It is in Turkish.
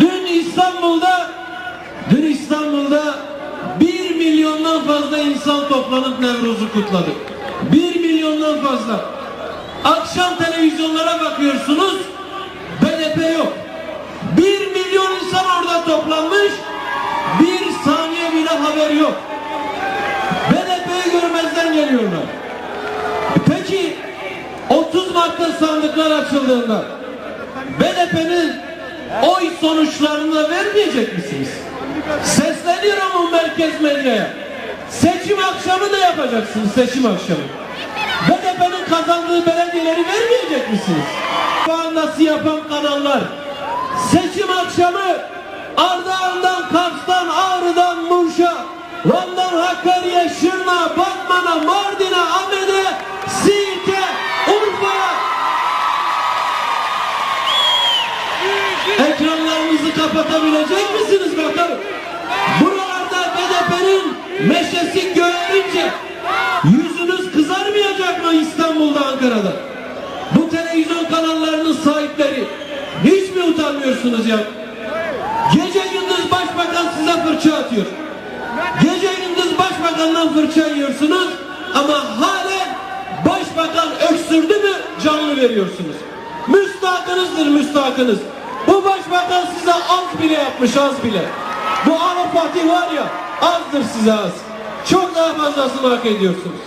Dün İstanbul'da dün İstanbul'da bir milyondan fazla insan toplanıp Nevruz'u kutladı. Bir milyondan fazla. Akşam televizyonlara bakıyorsunuz BDP yok. Bir milyon insan orada toplanmış. Bir saniye bile haber yok. BDP'yi görmezden geliyorlar. Peki 30 Mart'ta sandıklar açıldığında BDP'nin oy sonuçlarını da vermeyecek misiniz? Sesleniyorum merkez medyaya. Seçim akşamı da yapacaksınız seçim akşamı. BDP'nin kazandığı belediyeleri vermeyecek misiniz? Nasıl yapan kanallar seçim akşamı kapatabilecek misiniz bakalım? Buralarda BDP'nin meşesi görünce yüzünüz kızarmayacak mı İstanbul'da, Ankara'da? Bu televizyon kanallarının sahipleri hiç mi utanmıyorsunuz ya? Gece gündüz başbakan size fırça atıyor. Gece gündüz başbakandan fırça yiyorsunuz ama halen başbakan öksürdü mü canlı veriyorsunuz. Müstahakınızdır müstahakınız. Başbakan size az bile yapmış az bile. Bu Arap Fatih var ya azdır size az. Çok daha fazlasını hak ediyorsunuz.